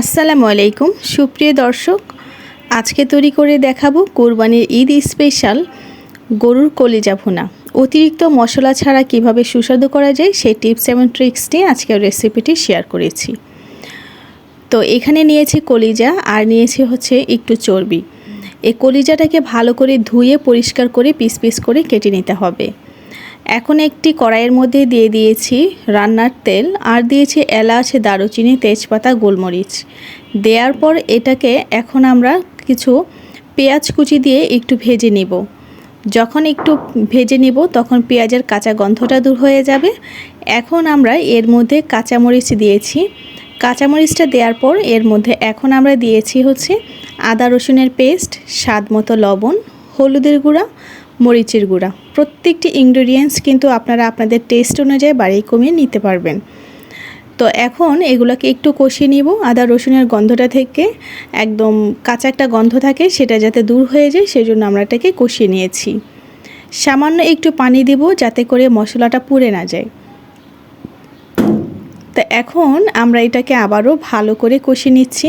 আসসালামু আলাইকুম। সুপ্রিয় দর্শক, আজকে তৈরি করে দেখাবো কোরবানির ঈদ স্পেশাল গরুর কলিজা ভুনা। অতিরিক্ত মশলা ছাড়া কীভাবে সুস্বাদু করা যায় সেই টিপস এবং ট্রিক্স নিয়ে আজকের রেসিপিটি শেয়ার করেছি। তো এখানে নিয়েছি কলিজা আর নিয়েছি হচ্ছে একটু চর্বি। এই কলিজাটাকে ভালো করে ধুয়ে পরিষ্কার করে পিস পিস করে কেটে নিতে হবে। এখন একটি কড়াইয়ের মধ্যে দিয়ে দিয়েছি রান্নার তেল, আর দিয়েছি এলাচ, দারুচিনি, তেজপাতা, গোলমরিচ। দেওয়ার পর এটাকে এখন আমরা কিছু পেঁয়াজ কুচি দিয়ে একটু ভেজে নিব। যখন একটু ভেজে নিব, তখন পেঁয়াজের কাঁচা গন্ধটা দূর হয়ে যাবে। এখন আমরা এর মধ্যে কাঁচামরিচ দিয়েছি। কাঁচামরিচটা দেওয়ার পর এর মধ্যে এখন আমরা দিয়েছি হচ্ছে আদা রসুনের পেস্ট, স্বাদ মতো লবণ, হলুদের গুঁড়া মরিচের গুঁড়া। প্রত্যেকটি ইনগ্রেডিয়েন্টস কিন্তু আপনারা আপনাদের টেস্ট অনুযায়ী বাড়িয়ে কমিয়ে নিতে পারবেন। তো এখন এগুলোকে একটু কষিয়ে নিব। আদা রসুনের গন্ধটা থেকে একদম কাঁচা একটা গন্ধ থাকে সেটা যাতে দূর হয়ে যায় সেজন্য আমরা এটাকে কষিয়ে নিয়েছি। সামান্য একটু পানি দিব যাতে করে মশলাটা পুড়ে না যায়। তো এখন আমরা এটাকে আবারও ভালো করে কষিয়ে নিচ্ছি।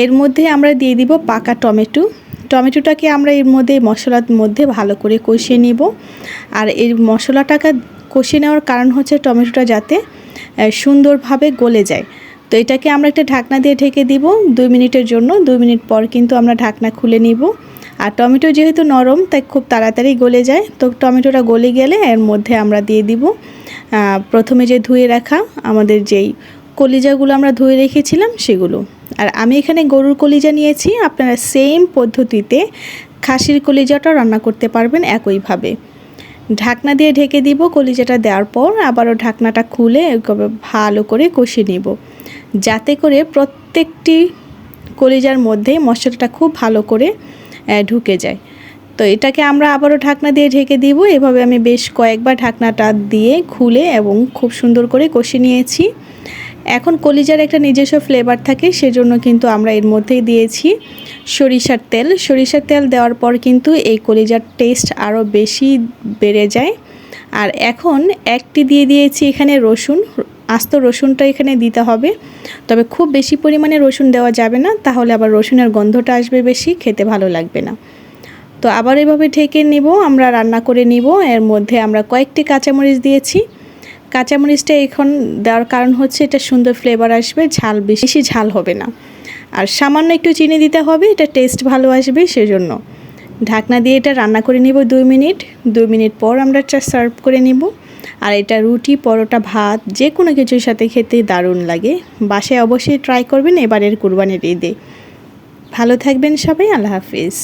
এর মধ্যে আমরা দিয়ে দিব পাকা টমেটো। টমেটোটাকে আমরা এর মধ্যে মশলার মধ্যে ভালো করে কষিয়ে নিব। আর এই মশলাটাকে কষিয়ে নেওয়ার কারণ হচ্ছে টমেটোটা যাতে সুন্দরভাবে গলে যায়। তো এটাকে আমরা একটা ঢাকনা দিয়ে ঢেকে দিব দুই মিনিটের জন্য। দুই মিনিট পর কিন্তু আমরা ঢাকনা খুলে নিব। আর টমেটো যেহেতু নরম, তাই খুব তাড়াতাড়ি গলে যায়। তো টমেটোটা গলে গেলে এর মধ্যে আমরা দিয়ে দিব প্রথমে যে ধুয়ে রাখা আমাদের যেই কলিজাগুলো আমরা ধুয়ে রেখেছিলাম সেগুলো। আর আমি এখানে গরুর কলিজা নিয়েছি, আপনারা সেম পদ্ধতিতে খাসির কলিজাটা রান্না করতে পারবেন একইভাবে। ঢাকনা দিয়ে ঢেকে দিব কলিজাটা দেওয়ার পর, আবারও ঢাকনাটা খুলে ভালো করে কষে নিব। যাতে করে প্রত্যেকটি কলিজার মধ্যে মশলাটা খুব ভালো করে ঢুকে যায়। তো এটাকে আমরা আবারও ঢাকনা দিয়ে ঢেকে দিব, এভাবে আমি বেশ কয়েকবার ঢাকনাটা দিয়ে খুলে এবং খুব সুন্দর করে কষে নিয়েছি। এখন কলিজার একটা নিজস্ব ফ্লেভার থাকে, সেজন্য কিন্তু আমরা এর মধ্যেই দিয়েছি সরিষার তেল। সরিষার তেল দেওয়ার পর কিন্তু এই কলিজার টেস্ট আরও বেশি বেড়ে যায়। আর এখন একটি দিয়ে দিয়েছি এখানে রসুন। আস্ত রসুনটা এখানে দিতে হবে। তবে খুব বেশি পরিমাণে রসুন দেওয়া যাবে না, তাহলে আবার রসুনের গন্ধটা আসবে বেশি, খেতে ভালো লাগবে না। তো আবার এভাবে ঢেকে নিব, আমরা রান্না করে নিব। এর মধ্যে আমরা কয়েকটি কাঁচামরিচ দিয়েছি। কাঁচামরিচটা এখন দেওয়ার কারণ হচ্ছে এটা সুন্দর ফ্লেভার আসবে, ঝাল বেশি ঝাল হবে না। আর সামান্য একটু চিনি দিতে হবে, এটা টেস্ট ভালো আসবে সেজন্য। ঢাকনা দিয়ে এটা রান্না করে নিব দুই মিনিট দুই মিনিট পর আমরা এটা সার্ভ করে নিব। আর এটা রুটি, পরোটা, ভাত, যে কোনো কিছুর সাথে খেতে দারুণ লাগে। বাসায় অবশ্যই ট্রাই করবেন এবারের কুরবানির ঈদে। ভালো থাকবেন সবাই, আল্লাহ হাফিজ।